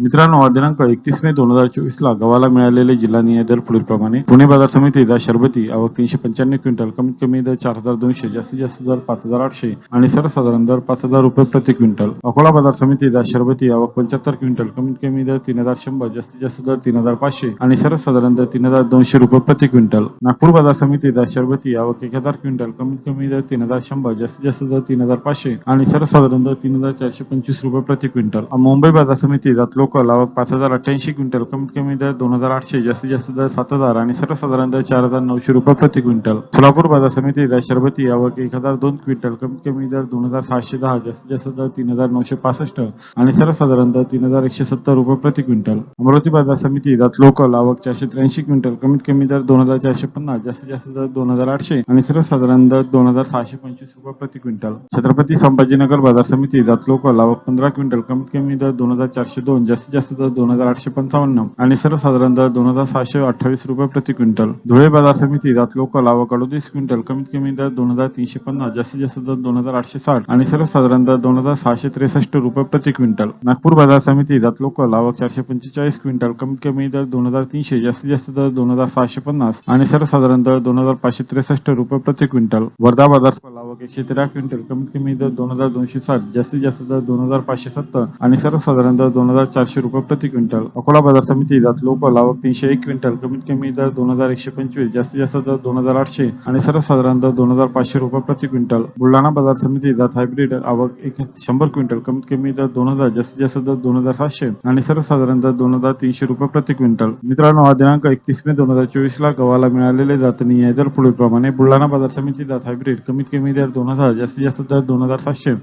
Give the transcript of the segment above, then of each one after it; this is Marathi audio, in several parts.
मित्रांनो दिनांक एकतीस मे दोन हजार चोवीस ला गव्हाला मिळालेले जिल्हानिहाय दर पुढील प्रमाणे पुणे बाजार समितीचा शरबती आवक तीनशे पंच्याण्णव क्विंटल कमीत कमी दर चार हजार दोनशे जास्तीत जास्त दर पाच हजार आठशे आणि सर्वसाधारण दर पाच हजार रुपये प्रति क्विंटल. अकोला बाजार समितीचा शरबती आवक पंच्याहत्तर क्विंटल कमीत कमी दर तीन हजार शंभर जास्तीत जास्त दर तीन हजार पाचशे आणि सर्वसाधारण दर तीन हजार दोनशे रुपये प्रति क्विंटल. नागपूर बाजार समितीचा शरबती आवक एक हजार क्विंटल कमीत कमी दर तीन हजार शंभर जास्तीत जास्त दर तीन हजार पाचशे आणि सर्वसाधारण दर तीन हजार चारशे पंचवीस रुपये प्रति क्विंटल. मुंबई बाजार समितीचा लोकल पाच हजार अठ्ठ्याऐंशी क्विंटल कमीत कमी दर दोन हजार आठशे जास्तीत जास्त दर सात हजार आणि सर्वसाधारण दर चार हजार नऊशे रुपये प्रति क्विंटल. सोलापूर बाजार समितीचा शरबती आवक एक हजार दोन क्विंटल कमीत कमी दर दोन हजार सहाशे दहा जास्तीत जास्त दर तीन हजार नऊशे पासष्ट आणि सर्वसाधारण दर तीन हजार एकशे सत्तर रुपये प्रति क्विंटल. अमरावती बाजार समिती समितीचा लोकल आवक चारशे त्र्याऐंशी क्विंटल कमीत कमी दर दोन हजार चारशे पन्नास जास्तीत जास्त दर दोन हजार आठशे आणि सर्वसाधारण दर दोन हजार सहाशे पंचवीस रुपये प्रति क्विंटल. छत्रपती संभाजीनगर बाजार समिती समितीचा लोकल आवक पंधरा क्विंटल कमीत कमी दर दोन हजार चारशे दोन जास्तीत जास्त दर दोन हजार आठशे पंचावन्न आणि सर्वसाधारण दर दोन हजार सहाशे अठ्ठावीस रुपये प्रति क्विंटल धुळे बाजार समिती समितीचा लोकल आवक कडोतीस क्विंटल कमीत कमी दर दोन हजार तीनशे पन्नास जास्तीत जास्त दर दोन हजार आठशे साठ आणि सर्वसाधारण दर दोन हजार सहाशे त्रेसष्ट रुपये प्रति क्विंटल नागपूर बाजार समिती समितीचा लोकल आवक चारशे पंचेचाळीस क्विंटल कमीत कमी दर दोन हजार तीनशे जास्तीत जास्त दर दोन हजार सहाशे पन्नास आणि सर्वसाधारण दर दोन हजार पाचशे त्रेसष्ट रुपये प्रति क्विंटल वर्धा बाजार आवक एकशे तेरा क्विंटल कमीत कमी दर दोन हजार दोनशे साठ जास्तीत जास्त दर दोन हजार पाचशे सत्तर आणि सर्वसाधारण दर दोन हजार चारशे पाचशे रुपये प्रति क्विंटल. अकोला बाजार समिती जात लोकल आवक तीनशे एक क्विंटल. कमीत कमी दर दोन हजार एकशे पंचवीस जास्तीत जास्त दर दोन हजार आठशे आणि सर्वसाधारण दर दोन हजार पाचशे रुपये प्रति क्विंटल. बुलढाणा बाजार समिती जात हायब्रिड आवक एक शंभर क्विंटल. कमीत कमी दर दोन हजार जास्तीत जास्त दर दोन हजार सातशे आणि सर्वसाधारण दर दोन हजार तीनशे रुपये प्रति क्विंटल. मित्रांनो हा दिनांक एकतीस मे दोन हजार चोवीस ला गव्हाला मिळालेले जातनीय दर पुढीलप्रमाणे बुलढाणा बाजार समिती जात हायब्रिड. कमीत कमी दर दोन हजार जास्तीत जास्त दर दोन हजार सातशे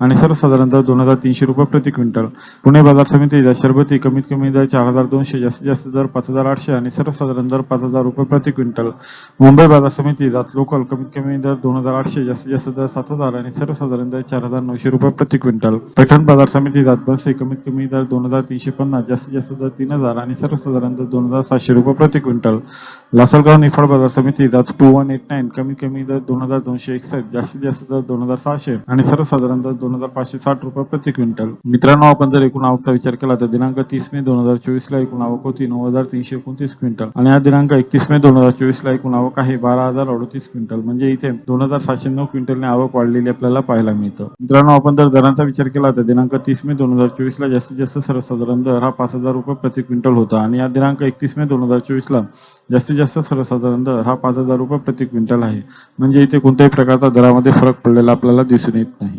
आणि सर्वसाधारण दर दोन हजार तीनशे रुपये प्रति क्विंटल. पुणे बाजार समिती समितीचा शरबती कमीत कमी दर चार हजार दोनशे जास्तीत जास्त दर पाच हजार आठशे आणि सर्वसाधारण दर पाच हजार रुपये प्रति क्विंटल. मुंबई बाजार समिती जात लोकल कमीत कमी दर दोन हजार आठशे जास्तीत जास्त दर सात हजार आणि सर्वसाधारण दर चार हजार नऊशे रुपये प्रति क्विंटल. पैठण बाजार समिती जात बसे कमीत कमी दर दोन हजार तीनशे पन्नास जास्तीत जास्त दर तीन हजार आणि सर्वसाधारण दर दोन हजार सातशे रुपये प्रति क्विंटल. लासलगाव निफाड बाजार समिती जात टू वन एट नाईन कमीत कमी दर दोन हजार दोनशे एकसष्ट जास्तीत जास्त दर दोन हजार सहाशे आणि सर्वसाधारण दर दोन हजार पाचशे साठ रुपये प्रति क्विंटल. मित्रांनो आपण जर एकूण आवकचा विचार केला तर दिनांक तीस मे दोन हजार चोवीस ला एकूण आवक होती नऊ हजार तीनशे एकोणतीस क्विंटल. आणि हा दिनांक एकतीस मे दोन हजार चोवीस ला एकूण आवक आहे बारा हजार अडतीस क्विंटल. म्हणजे इथे दोन हजार सातशे नऊ क्विंटलने आवक वाढलेली आपल्याला पाहायला मिळतं. मित्रांनो आपण जर दरांचा विचार केला तर दिनांक तीस मे दोन हजार चोवीस ला जास्तीत जास्त सर्वसाधारण दर हा पाच हजार रुपये प्रति क्विंटल होता. आणि या दिनांक एकतीस मे दोन हजार चोवीस ला जास्तीत जास्त सर्वसाधारण दर हा पाच हजार रुपये प्रति क्विंटल आहे. म्हणजे इथे कोणत्याही प्रकारचा दरामध्ये फरक पडलेला आपल्याला दिसून येत नाही.